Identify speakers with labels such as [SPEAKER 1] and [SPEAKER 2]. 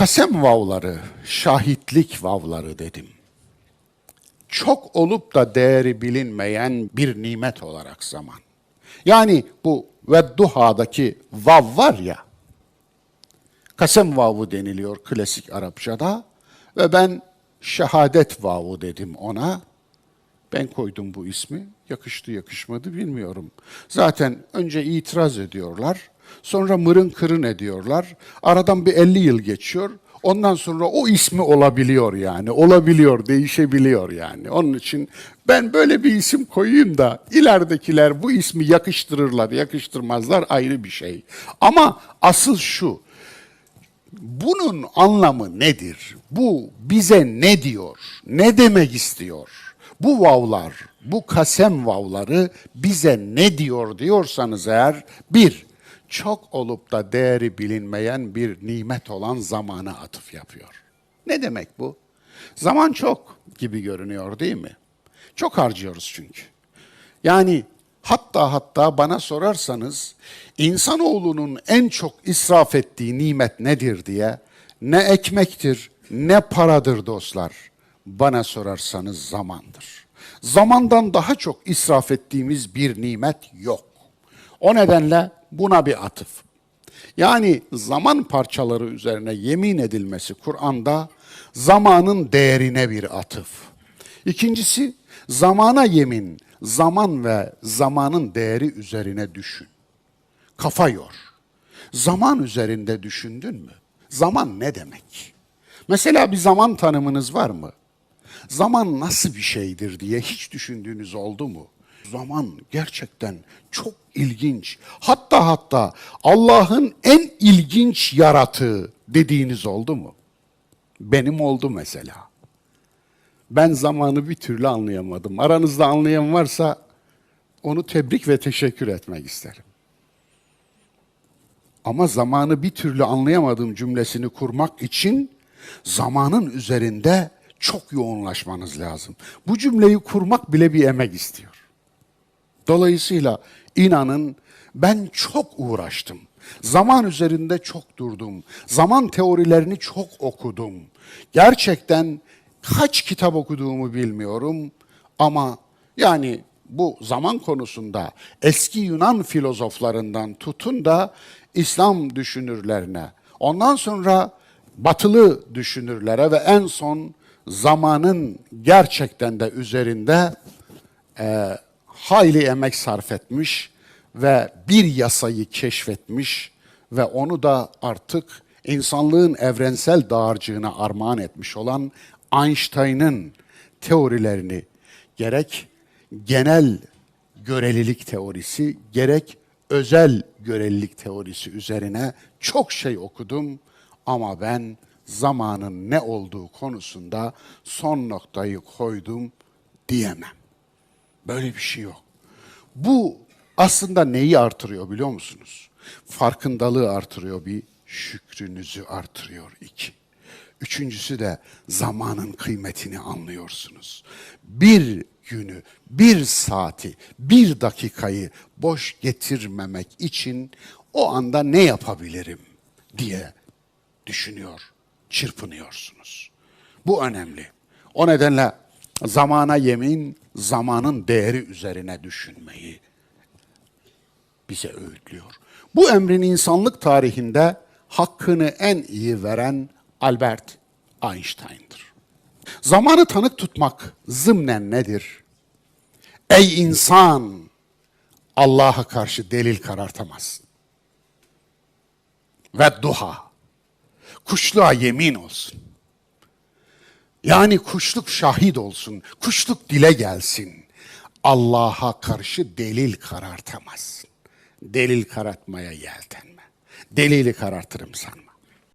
[SPEAKER 1] Kasem vavları, şahitlik vavları dedim. Çok olup da değeri bilinmeyen bir nimet olarak zaman. Yani bu Vedduha'daki vav var ya, kasem vavu deniliyor klasik Arapçada ve ben şehadet vavu dedim ona. Ben koydum bu ismi. Yakıştı yakışmadı bilmiyorum. Zaten önce itiraz ediyorlar. Sonra mırın kırın ediyorlar. Aradan bir 50 yıl geçiyor. Ondan sonra o ismi olabiliyor yani. Olabiliyor, değişebiliyor yani. Onun için ben böyle bir isim koyayım da ileridekiler bu ismi yakıştırırlar, yakıştırmazlar ayrı bir şey. Ama asıl şu. Bunun anlamı nedir? Bu bize ne diyor? Ne demek istiyor? Bu vavlar, bu kasem vavları bize ne diyor diyorsanız eğer bir, çok olup da değeri bilinmeyen bir nimet olan zamana atıf yapıyor. Ne demek bu? Zaman çok gibi görünüyor değil mi? Çok harcıyoruz çünkü. Yani hatta hatta bana sorarsanız insanoğlunun en çok israf ettiği nimet nedir diye ne ekmektir ne paradır dostlar. Bana sorarsanız zamandır. Zamandan daha çok israf ettiğimiz bir nimet yok. O nedenle buna bir atıf. Yani zaman parçaları üzerine yemin edilmesi Kur'an'da zamanın değerine bir atıf. İkincisi zamana yemin, zaman ve zamanın değeri üzerine düşün. Kafa yor. Zaman üzerinde düşündün mü? Zaman ne demek? Mesela bir zaman tanımınız var mı? Zaman nasıl bir şeydir diye hiç düşündüğünüz oldu mu? Zaman gerçekten çok ilginç. Hatta hatta Allah'ın en ilginç yaratığı dediğiniz oldu mu? Benim oldu mesela. Ben zamanı bir türlü anlayamadım. Aranızda anlayan varsa onu tebrik ve teşekkür etmek isterim. Ama zamanı bir türlü anlayamadığım cümlesini kurmak için zamanın üzerinde çok yoğunlaşmanız lazım. Bu cümleyi kurmak bile bir emek istiyor. Dolayısıyla inanın ben çok uğraştım. Zaman üzerinde çok durdum. Zaman teorilerini çok okudum. Gerçekten kaç kitap okuduğumu bilmiyorum ama yani bu zaman konusunda eski Yunan filozoflarından tutun da İslam düşünürlerine, ondan sonra batılı düşünürlere ve en son zamanın gerçekten de üzerinde e, hayli emek sarf etmiş ve bir yasayı keşfetmiş ve onu da artık insanlığın evrensel dağarcığına armağan etmiş olan Einstein'ın teorilerini gerek genel görelilik teorisi gerek özel görelilik teorisi üzerine çok şey okudum ama ben zamanın ne olduğu konusunda son noktayı koydum diyemem. Böyle bir şey yok. Bu aslında neyi artırıyor biliyor musunuz? Farkındalığı artırıyor bir, şükrünüzü artırıyor iki. Üçüncüsü de zamanın kıymetini anlıyorsunuz. Bir günü, bir saati, bir dakikayı boş getirmemek için o anda ne yapabilirim diye düşünüyor, çırpınıyorsunuz. Bu önemli. O nedenle zamana yemin, zamanın değeri üzerine düşünmeyi bize öğütlüyor. Bu emrin insanlık tarihinde hakkını en iyi veren Albert Einstein'dır. Zamanı tanık tutmak zımnen nedir? Ey insan! Allah'a karşı delil karartamazsın. Ve duha. Kuşluğa yemin olsun. Yani kuşluk şahit olsun, kuşluk dile gelsin. Allah'a karşı delil karartamazsın. Delil karartmaya yeltenme. Delili karartırım sanma.